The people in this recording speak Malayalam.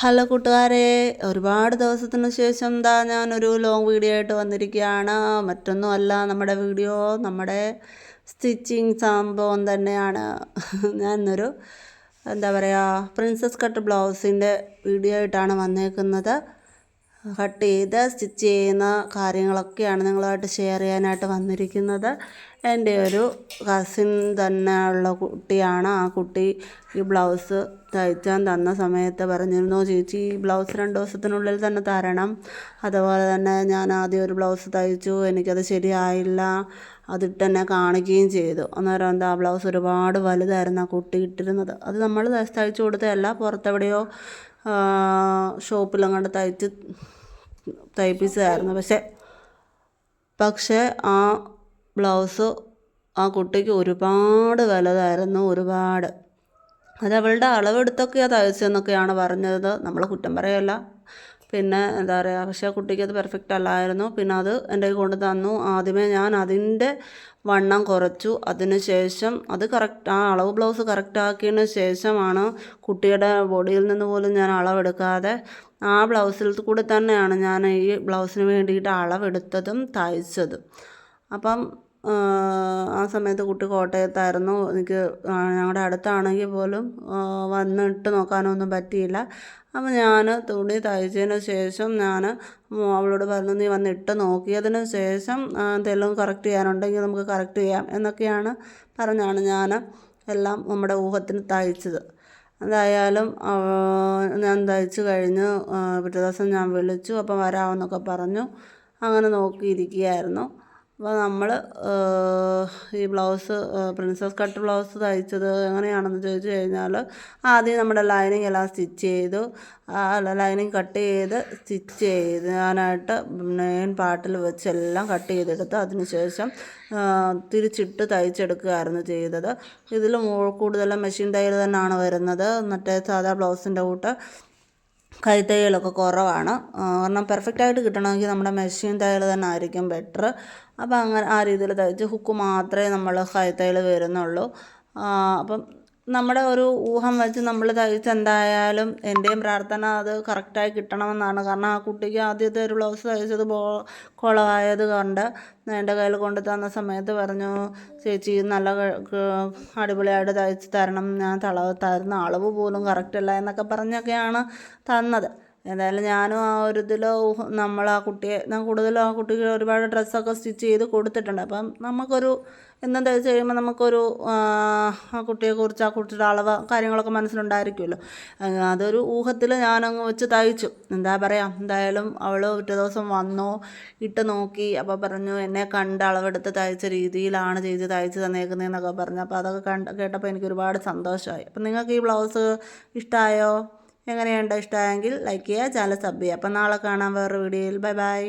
ഹലോ കൂട്ടുകാരെ ഒരുപാട് ദിവസത്തിന് ശേഷം എന്താ ഞാനൊരു ലോങ് വീഡിയോ ആയിട്ട് വന്നിരിക്കുകയാണ്. മറ്റൊന്നുമല്ല നമ്മുടെ വീഡിയോ നമ്മുടെ സ്റ്റിച്ചിങ് സംഭവം തന്നെയാണ്. ഞാൻ ഇന്നൊരു എന്താ പറയുക പ്രിൻസസ് കട്ട് ബ്ലൗസിന്റെ വീഡിയോ ആയിട്ടാണ് വന്നേക്കുന്നത്. കട്ട് ചെയ്ത് സ്റ്റിച്ച് ചെയ്യുന്ന കാര്യങ്ങളൊക്കെയാണ് നിങ്ങളുമായിട്ട് ഷെയർ ചെയ്യാനായിട്ട് വന്നിരിക്കുന്നത്. എന്റെ ഒരു കസിൻ തന്നെ ഉള്ള കുട്ടിയാണ്. ആ കുട്ടി ഈ ബ്ലൗസ് തയ്ച്ചാൻ തന്ന സമയത്ത് പറഞ്ഞിരുന്നു ചേച്ചി ഈ ബ്ലൗസ് രണ്ട് ദിവസത്തിനുള്ളിൽ തന്നെ തരണം. അതുപോലെ തന്നെ ഞാൻ ആദ്യം ഒരു ബ്ലൗസ് തയ്ച്ചു. എനിക്കത് ശരിയായില്ല. അതിട്ട് തന്നെ കാണിക്കുകയും ചെയ്തു. അന്നേരം എന്താ ബ്ലൗസ് ഒരുപാട് വലുതായിരുന്നു ആ കുട്ടി ഇട്ടിരുന്നത്. അത് നമ്മൾ തയ്ച്ചു കൊടുത്തതല്ല പുറത്തെവിടെയോ ഷോപ്പിലങ്ങോട്ട് തയ്ച്ച് തയ്പ്പിച്ചതായിരുന്നു പക്ഷേ പക്ഷേ ആ ബ്ലൗസ് ആ കുട്ടിക്ക് ഒരുപാട് വലുതായിരുന്നു ഒരുപാട്. അതവളുടെ അളവെടുത്തൊക്കെയാണ് തയ്ച്ചതെന്നൊക്കെയാണ് പറഞ്ഞത്. നമ്മൾ കുറ്റം പറയല്ല. പിന്നെ എന്താ പറയുക പക്ഷേ കുട്ടിക്ക് അത് പെർഫെക്റ്റ് അല്ലായിരുന്നു. പിന്നെ അത് എന്റെ കൊണ്ട് തന്നു. ആദ്യമേ ഞാൻ അതിന്റെ വണ്ണം കുറച്ചു. അതിന് ശേഷം അത് കറക്റ്റ് ആ അളവ് ബ്ലൗസ് കറക്റ്റ് ആക്കിയതിന് ശേഷമാണ് കുട്ടിയുടെ ബോഡിയിൽ നിന്ന് പോലും ഞാൻ അളവെടുക്കാതെ ആ ബ്ലൗസിൽ കൂടെ തന്നെയാണ് ഞാൻ ഈ ബ്ലൗസിന് വേണ്ടിയിട്ട് അളവെടുത്തതും തയ്ച്ചതും. അപ്പം ആ സമയത്ത് കുട്ടി കോട്ടയത്തായിരുന്നു. എനിക്ക് ഞങ്ങളുടെ അടുത്താണെങ്കിൽ പോലും വന്നിട്ട് നോക്കാനൊന്നും പറ്റിയില്ല. അപ്പം ഞാൻ തുണി തയ്ച്ചതിന് ശേഷം ഞാൻ അവളോട് പറഞ്ഞു നീ വന്നിട്ട് നോക്കിയതിന് ശേഷം എന്തെങ്കിലും കറക്റ്റ് ചെയ്യാനുണ്ടെങ്കിൽ നമുക്ക് കറക്റ്റ് ചെയ്യാം എന്നൊക്കെയാണ് പറഞ്ഞാണ് ഞാൻ എല്ലാം നമ്മുടെ ഊഹത്തിന് തയ്ച്ചത്. എന്തായാലും ഞാൻ തയ്ച്ച് കഴിഞ്ഞ് പിറ്റേ ദിവസം ഞാൻ വിളിച്ചു അപ്പം വരാമെന്നൊക്കെ പറഞ്ഞു. അങ്ങനെ നോക്കിയിരിക്കുകയായിരുന്നു. അപ്പോൾ നമ്മൾ ഈ ബ്ലൗസ് പ്രിൻസസ് കട്ട് ബ്ലൗസ് തയ്ച്ചത് എങ്ങനെയാണെന്ന് ചോദിച്ചു കഴിഞ്ഞാൽ ആദ്യം നമ്മുടെ ലൈനിങ് എല്ലാം സ്റ്റിച്ച് ചെയ്തു. അല്ല ലൈനിങ് കട്ട് ചെയ്ത് സ്റ്റിച്ച് ചെയ്യാനായിട്ട് മെയിൻ പാട്ടിൽ വെച്ച് എല്ലാം കട്ട് ചെയ്തെടുത്ത് അതിന് ശേഷം തിരിച്ചിട്ട് തയ്ച്ചെടുക്കുകയായിരുന്നു ചെയ്തത്. ഇതിൽ കൂടുതലും മെഷീൻ തയ്യൽ തന്നെയാണ് വരുന്നത്. മറ്റേ സാധാ ബ്ലൗസിന്റെ കൂട്ട് കൈത്തയ്യലൊക്കെ കുറവാണ്. കാരണം പെർഫെക്റ്റ് ആയിട്ട് കിട്ടണമെങ്കിൽ നമ്മുടെ മെഷീൻ തയ്യൽ തന്നെ ആയിരിക്കും ബെറ്റർ അപ്പോൾ അങ്ങനെ ആ രീതിയിൽ തയ്ച്ച് ഹുക്ക് മാത്രമേ നമ്മൾ കൈത്തയ്യൽ വരുന്നുള്ളൂ. അപ്പം നമ്മുടെ ഒരു ഊഹം വെച്ച് നമ്മൾ തയ്ച്ച് എന്തായാലും എന്റെയും പ്രാർത്ഥന അത് കറക്റ്റായി കിട്ടണമെന്നാണ്. കാരണം ആ കുട്ടിക്ക് ആദ്യത്തെ ഒരു ബ്ലൗസ് തയ്ച്ചത് ബോ കുളമായത് കൊണ്ട് എന്റെ കയ്യിൽ കൊണ്ടു തന്ന സമയത്ത് പറഞ്ഞു ചേച്ചി നല്ല അടിപൊളിയായിട്ട് തയ്ച്ച് തരണം. ഞാൻ തളവ് തരുന്ന അളവ് പോലും കറക്റ്റല്ല എന്നൊക്കെ പറഞ്ഞൊക്കെയാണ് തന്നത്. എന്തായാലും ഞാനും ആ ഒരു ഇതിൽ നമ്മൾ ആ കുട്ടിയെ ഞാൻ കൂടുതലും ആ കുട്ടിക്ക് ഒരുപാട് ഡ്രസ്സൊക്കെ സ്റ്റിച്ച് ചെയ്ത് കൊടുത്തിട്ടുണ്ട്. അപ്പം നമുക്കൊരു എന്നും തയ്ച്ച് കഴിയുമ്പോൾ നമുക്കൊരു ആ കുട്ടിയെക്കുറിച്ച് ആ കുട്ടിയുടെ അളവ് കാര്യങ്ങളൊക്കെ മനസ്സിലുണ്ടായിരിക്കുമല്ലോ. അതൊരു ഊഹത്തിൽ ഞാനങ്ങ് വെച്ച് തയ്ച്ചു. എന്താ പറയുക എന്തായാലും അവൾ ഒറ്റ ദിവസം വന്നു ഇട്ട് നോക്കി അപ്പോൾ പറഞ്ഞു എന്നെ കണ്ട് അളവെടുത്ത് തയ്ച്ച രീതിയിലാണ് ചേച്ചി തയ്ച്ച് തന്നേക്കുന്നതെന്നൊക്കെ പറഞ്ഞു. അപ്പോൾ അതൊക്കെ കണ്ട് കേട്ടപ്പോൾ എനിക്ക് ഒരുപാട് സന്തോഷമായി. അപ്പം നിങ്ങൾക്ക് ഈ ബ്ലൗസ് ഇഷ്ടമായോ എങ്ങനെയുണ്ട്? ഇഷ്ടമായെങ്കിൽ ലൈക്ക് ചെയ്യുക. ചാനൽ സബ് ചെയ്യുക. അപ്പം നാളെ കാണാം വേറൊരു വീഡിയോയിൽ. Bye bye